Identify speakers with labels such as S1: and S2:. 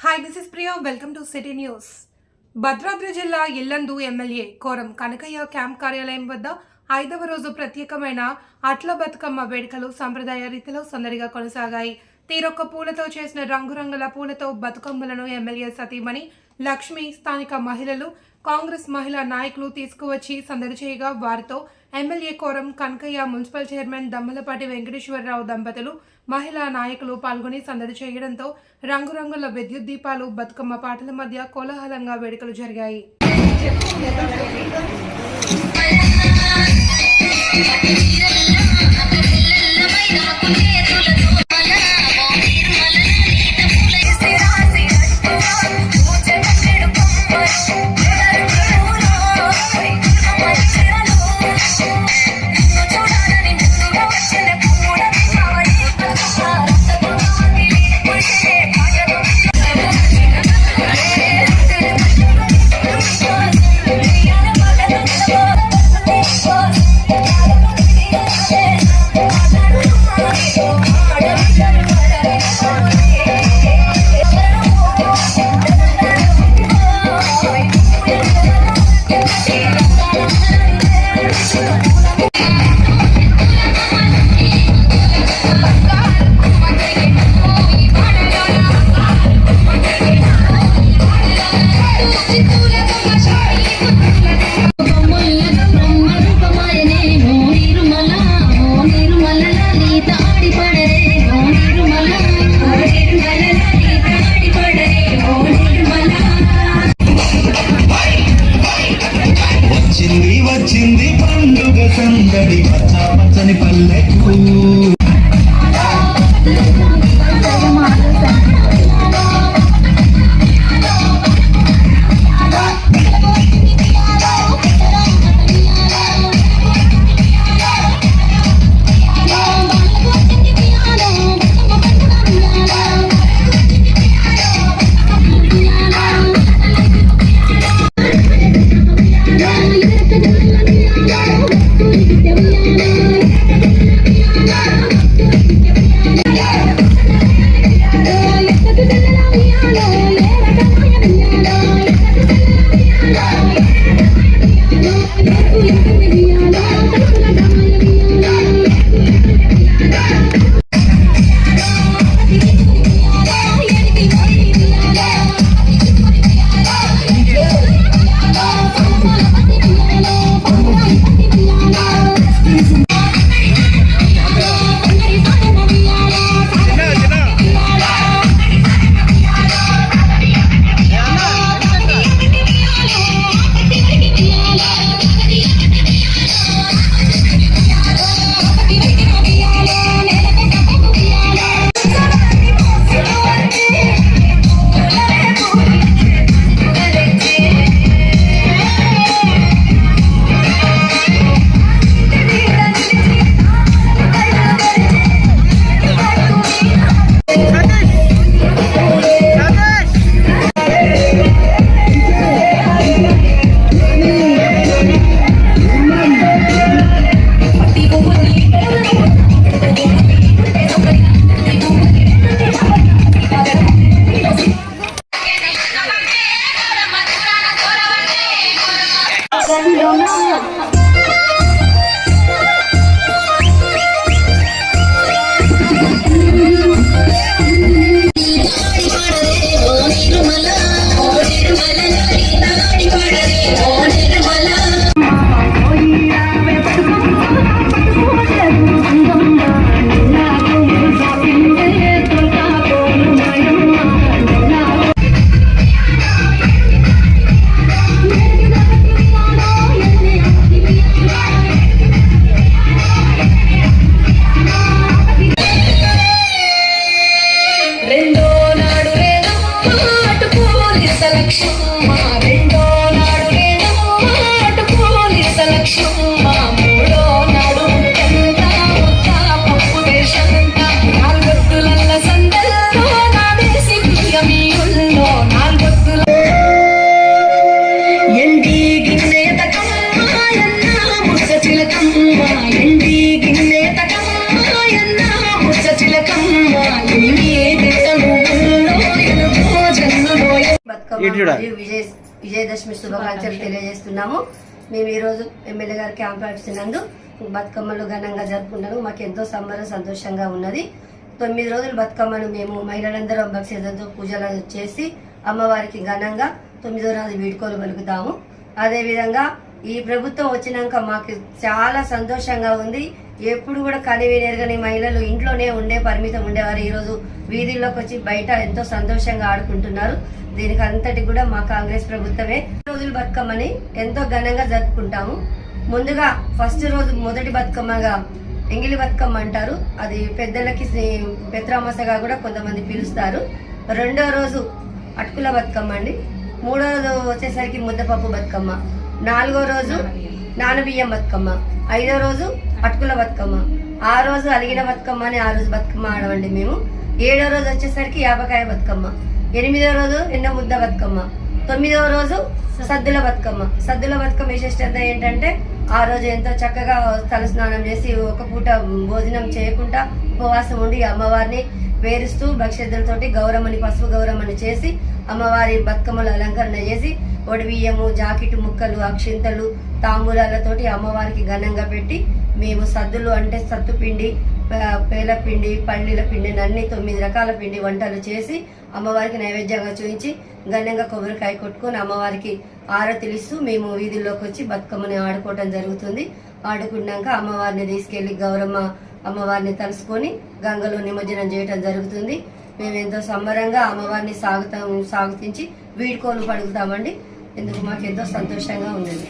S1: Hi this is Priya welcome to city news Bhadradri జిల్లా Yellandu MLA Koram Kanakaiah camp కార్యాలయం వద్ద ఐదవ రోజు ప్రత్యేకమైన అట్ల బతుకమ్మ వేడుకలు సంప్రదాయ రీతిలో సందడిగా కొనసాగాయి. తీరొక్క పూలతో చేసిన రంగురంగుల పూలతో బతుకమ్మలను ఎమ్మెల్యే సతీమణి లక్ష్మి స్థానిక మహిళలు కాంగ్రెస్ మహిళా నాయకులు తీసుకువచ్చి సందడి చేయగా వారితో MLA Koram Kanakaiah municipal chairman Dammalapati Venkateswararao దంపతులు మహిళా నాయకులు పాల్గొని సందడి చేయడంతో రంగురంగుల విద్యుత్ దీపాలు బతుకమ్మ పాటల మధ్య కోలాహలంగా వేడుకలు జరిగాయి.
S2: విజయ విజయదశమి శుభాకాంక్షలు తెలియజేస్తున్నాము. మేము ఈ రోజు ఎమ్మెల్యే గారి క్యాంప్ నందు బతుకమ్మలు ఘనంగా జరుపుకుంటాము మాకు ఎంతో సంబరం సంతోషంగా ఉన్నది. తొమ్మిది రోజులు బతుకమ్మను మేము మహిళలందరం భక్ష్యంతో పూజలు చేసి అమ్మవారికి ఘనంగా తొమ్మిదో రోజు వీడుకోలు పలుకుతాము. అదేవిధంగా ఈ ప్రభుత్వం వచ్చినాక మాకు చాలా సంతోషంగా ఉంది. ఎప్పుడు కూడా కనివినెరగని మహిళలు ఇంట్లోనే ఉండే పరిమితం ఉండేవారు. ఈరోజు వీధుల్లోకి వచ్చి బయట ఎంతో సంతోషంగా ఆడుకుంటున్నారు. దీనికి అంతటి కూడా మా కాంగ్రెస్ ప్రభుత్వమే రోజులు బతుకమ్మని ఎంతో ఘనంగా జరుపుకుంటాము. ముందుగా ఫస్ట్ రోజు మొదటి బతుకమ్మగా ఎంగిలి బతుకమ్మ అంటారు. అది పెద్దలకి శ్రీ- పెత్రామసగా కూడా కొంతమంది పిలుస్తారు. రెండో రోజు అటుకుల బతుకమ్మ అండి. మూడో రోజు వచ్చేసరికి ముద్దపప్పు బతుకమ్మ. నాలుగో రోజు నానబియ్యం బతుకమ్మ. ఐదో రోజు అటుకుల బతుకమ్మ. ఆ రోజు అలిగిన బతుకమ్మ అని ఆ రోజు బతుకమ్మ ఆడమండి మేము. ఏడో రోజు వచ్చేసరికి యాపకాయ బతుకమ్మ. ఎనిమిదో రోజు ఎండ ముద్ద బతుకమ్మ. తొమ్మిదవ రోజు సద్దుల బతుకమ్మ. సద్దుల బతుకమ్మ విశిష్టత ఏంటంటే ఆ రోజు ఎంతో చక్కగా తలస్నానం చేసి ఒక పూట భోజనం చేయకుండా ఉపవాసం ఉండి అమ్మవారిని వేరుస్తూ భక్షతులతోటి గౌరమ్మని పసుపు గౌరమ్మని చేసి అమ్మవారి బతుకమ్మలు అలంకరణ చేసి ఒడిబియ్యము జాకెట్ ముక్కలు అక్షింతలు తాంబూలాలతోటి అమ్మవారికి ఘనంగా పెట్టి మేము సద్దులు అంటే సత్తు పిండి పేల పిండి పల్లీల పిండి అన్ని తొమ్మిది రకాల పిండి వంటలు చేసి అమ్మవారికి నైవేద్యంగా చూపించి ఘనంగా కొబ్బరికాయ కొట్టుకొని అమ్మవారికి ఆరతిలిస్తూ మేము వీధుల్లోకి వచ్చి బతుకమ్మని ఆడుకోవటం జరుగుతుంది. ఆడుకున్నాక అమ్మవారిని తీసుకెళ్ళి గౌరమ్మ అమ్మవారిని తలుసుకొని గంగలో నిమజ్జనం చేయటం జరుగుతుంది. మేము ఎంతో సంబరంగా అమ్మవారిని సాగుతాం సాగుతించి వీడ్కోలు పడుగుతామండి. ఎందుకు మాకు ఎంతో సంతోషంగా ఉండేది